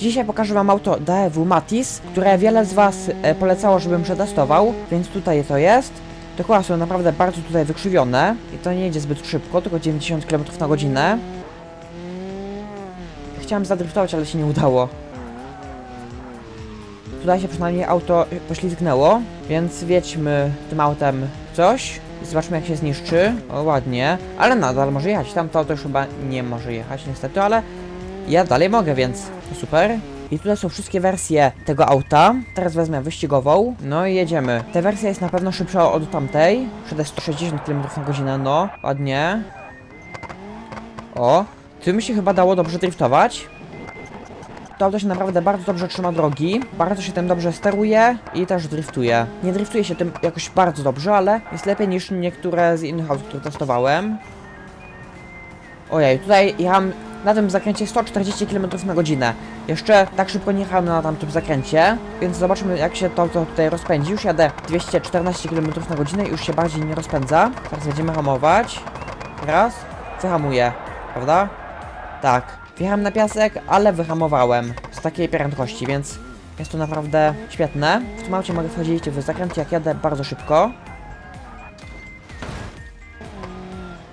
Dzisiaj pokażę wam auto DAW Matis, które wiele z was e, polecało, żebym przetestował, więc tutaj to jest. Te koła są naprawdę bardzo tutaj wykrzywione i to nie jedzie zbyt szybko, tylko 90 km na godzinę. Chciałem zadryftować, ale się nie udało. Tutaj się przynajmniej auto poślizgnęło, więc wiedźmy tym autem coś zobaczmy jak się zniszczy. O, ładnie, ale nadal może jechać. Tamto auto już chyba nie może jechać niestety, ale ja dalej mogę, więc super. I tutaj są wszystkie wersje tego auta. Teraz wezmę wyścigową. No i jedziemy. Ta wersja jest na pewno szybsza od tamtej. Przede 160 km na godzinę, no. Ładnie. O, tym się chyba dało dobrze driftować. To auto się naprawdę bardzo dobrze trzyma drogi, bardzo się tym dobrze steruje i też driftuje. Nie driftuje się tym jakoś bardzo dobrze, ale jest lepiej niż niektóre z innych aut, które testowałem. Ojej, tutaj jechałem na tym zakręcie 140 km na godzinę. Jeszcze tak szybko nie jechałem na tamtym zakręcie, więc zobaczymy jak się to, to tutaj rozpędzi. Już jadę 214 km na godzinę i już się bardziej nie rozpędza. Teraz będziemy hamować. Raz, wyhamuję, prawda? Tak. Wjechałem na piasek, ale wyhamowałem z takiej prędkości, więc jest to naprawdę świetne. W tym aucie mogę wchodzić w zakręcie jak jadę bardzo szybko.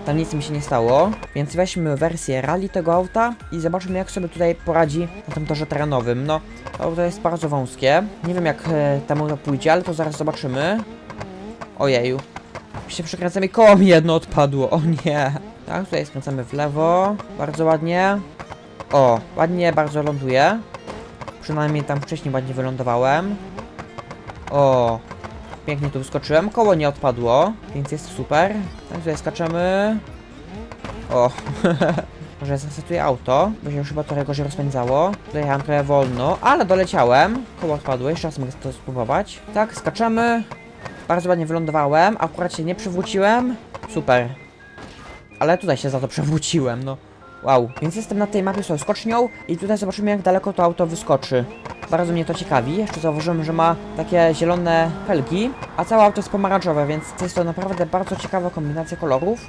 Tam nic mi się nie stało, więc weźmy wersję rally tego auta i zobaczymy jak sobie tutaj poradzi na tym torze terenowym. No, to auto jest bardzo wąskie. Nie wiem jak e, temu to pójdzie, ale to zaraz zobaczymy. Ojeju. Się przekręcamy i koło mi jedno odpadło, o nie. Tak, tutaj skręcamy w lewo, bardzo ładnie. O, ładnie bardzo ląduje. Przynajmniej tam wcześniej ładnie wylądowałem. O, pięknie tu wyskoczyłem. Koło nie odpadło, więc jest super. Tak, tutaj skaczemy. O, może zasetuję auto, bo się chyba trochę gorzej rozpędzało. Dojechałem trochę wolno, ale doleciałem. Koło odpadło, jeszcze raz mogę to spróbować. Tak, skaczemy. Bardzo ładnie wylądowałem, akurat się nie przewróciłem. Super. Ale tutaj się za to przewróciłem, no. Wow, więc jestem na tej mapie z tą skocznią i tutaj zobaczymy jak daleko to auto wyskoczy. Bardzo mnie to ciekawi. Jeszcze zauważyłem, że ma takie zielone felgi, a całe auto jest pomarańczowe, więc jest to naprawdę bardzo ciekawa kombinacja kolorów.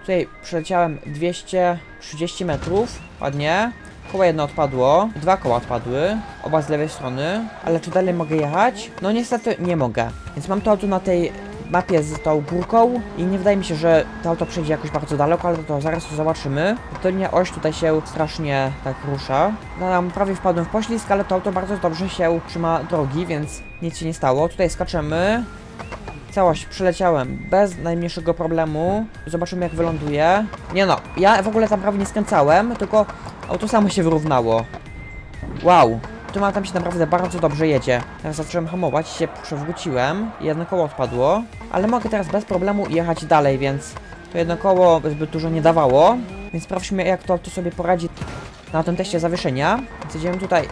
Tutaj przeleciałem 230 metrów, ładnie. Koło jedno odpadło, dwa koła odpadły, oba z lewej strony, ale czy dalej mogę jechać? No niestety nie mogę, więc mam to auto na tej mapie z tą górką i nie wydaje mi się, że to auto przejdzie jakoś bardzo daleko, ale to zaraz to zobaczymy. Tylnia oś tutaj się strasznie tak rusza. No, tam prawie wpadłem w poślizg, ale to auto bardzo dobrze się trzyma drogi, więc nic się nie stało. Tutaj skaczemy. Całość przeleciałem bez najmniejszego problemu. Zobaczymy jak wyląduje. Nie no, ja w ogóle tam prawie nie skręcałem, tylko auto samo się wyrównało. Wow, tu ma tam się naprawdę bardzo dobrze jedzie. Teraz zacząłem hamować, się przewróciłem, jedno koło odpadło, ale mogę teraz bez problemu jechać dalej, więc to jedno koło zbyt dużo nie dawało. Więc sprawdźmy jak to auto sobie poradzi na tym teście zawieszenia. Więc jedziemy tutaj.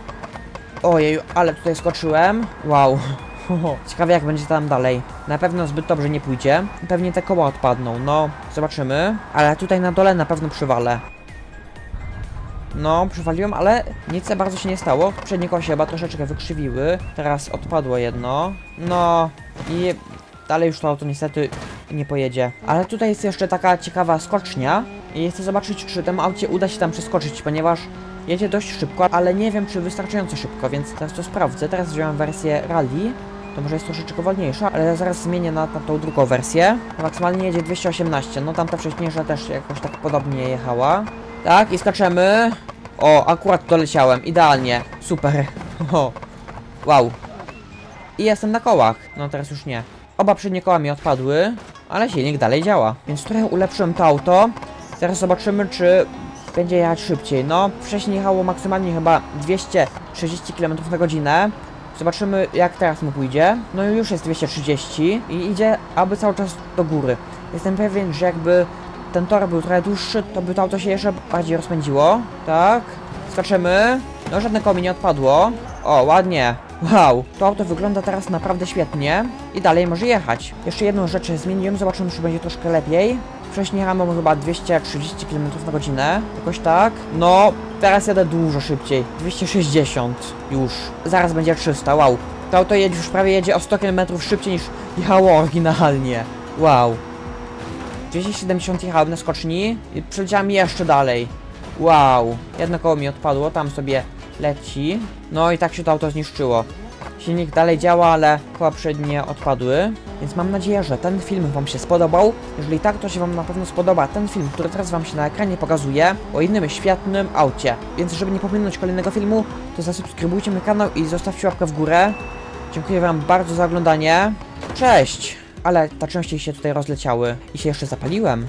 Ojej, ale tutaj skoczyłem. Wow. Ciekawe jak będzie tam dalej. Na pewno zbyt dobrze nie pójdzie. Pewnie te koła odpadną, no zobaczymy. Ale tutaj na dole na pewno przywalę. No, przywaliłem, ale nic za bardzo się nie stało. Przednie koła się chyba troszeczkę wykrzywiły. Teraz odpadło jedno. No i dalej już to auto niestety nie pojedzie. Ale tutaj jest jeszcze taka ciekawa skocznia i chcę zobaczyć, czy temu aucie uda się tam przeskoczyć, ponieważ jedzie dość szybko, ale nie wiem, czy wystarczająco szybko, więc teraz to sprawdzę. Teraz wziąłem wersję rally. To może jest troszeczkę wolniejsza, ale zaraz zmienię na, na tą drugą wersję. Maksymalnie jedzie 218, no tamta wcześniejsza też jakoś tak podobnie jechała. Tak, i skaczemy. O, akurat doleciałem, idealnie. Super. O, wow. I jestem na kołach. No teraz już nie. Oba przednie koła mi odpadły, ale silnik dalej działa. Więc trochę ulepszyłem to auto. Teraz zobaczymy, czy będzie jechać szybciej. No, wcześniej jechało maksymalnie chyba 230 km na godzinę. Zobaczymy, jak teraz mu pójdzie. No już jest 230 i idzie, aby cały czas do góry. Jestem pewien, że jakby ten tor był trochę dłuższy, to by to auto się jeszcze bardziej rozpędziło. Tak. Skaczemy. No, żadne koło mi nie odpadło. O, ładnie. Wow, to auto wygląda teraz naprawdę świetnie i dalej może jechać. Jeszcze jedną rzecz zmieniłem, zobaczymy, czy będzie troszkę lepiej. Wcześniej jechałem chyba 230 km na godzinę, jakoś tak. No, teraz jadę dużo szybciej. 260 już. Zaraz będzie 300, wow. To auto jedzie, już prawie jedzie o 100 km szybciej niż jechało oryginalnie. Wow. 270 jechałem na skoczni i przeleciałem jeszcze dalej. Wow, jedno koło mi odpadło, tam sobie leci. No i tak się to auto zniszczyło. Silnik dalej działa, ale koła przednie odpadły. Więc mam nadzieję, że ten film Wam się spodobał. Jeżeli tak, to się Wam na pewno spodoba ten film, który teraz Wam się na ekranie pokazuje o innym świetnym aucie. Więc żeby nie pominąć kolejnego filmu, to zasubskrybujcie mój kanał i zostawcie łapkę w górę. Dziękuję Wam bardzo za oglądanie. Cześć! Ale ta części się tutaj rozleciały i się jeszcze zapaliłem.